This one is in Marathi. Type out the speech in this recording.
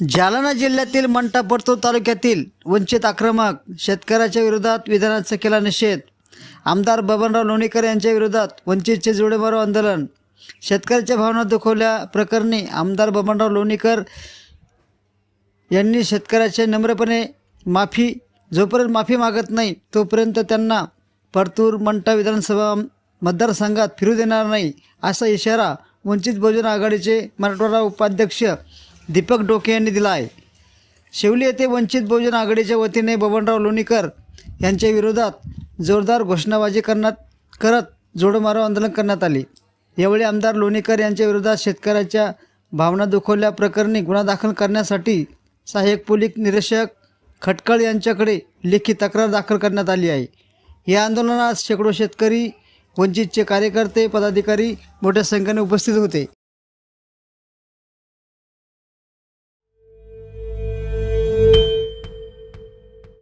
जालना जिल्ह्यातील मंठा परतूर तालुक्यातील वंचित आक्रमक शेतकऱ्याच्या विरोधात विधानाचा केला निषेध. आमदार बबनराव लोणीकर यांच्या विरोधात वंचितचे जोडेमारो आंदोलन. शेतकऱ्याच्या भावना दुखवल्या प्रकरणी आमदार बबनराव लोणीकर यांनी शेतकऱ्याचे नम्रपणे माफी जोपर्यंत माफी मागत नाही तोपर्यंत त्यांना परतूर मंठा विधानसभा मतदारसंघात फिरू देणार नाही असा इशारा वंचित बहुजन आघाडीचे मराठवाडा उपाध्यक्ष दीपक डोके यांनी दिला आहे शेवली येथे वंचित बहुजन आघाडीच्या वतीने बबनराव लोणीकर यांच्या विरोधात जोरदार घोषणाबाजी करण्यात करत जोडमारो आंदोलन करण्यात आले. यावेळी आमदार लोणीकर यांच्या विरोधात शेतकऱ्याच्या भावना दुखवल्या प्रकरणी गुन्हा दाखल करण्यासाठी सहाय्यक पोलीस निरीक्षक खटकळ यांच्याकडे लेखी तक्रार दाखल करण्यात आली आहे. या आंदोलनात शेकडो शेतकरी वंचितचे कार्यकर्ते पदाधिकारी मोठ्या संख्येने उपस्थित होते.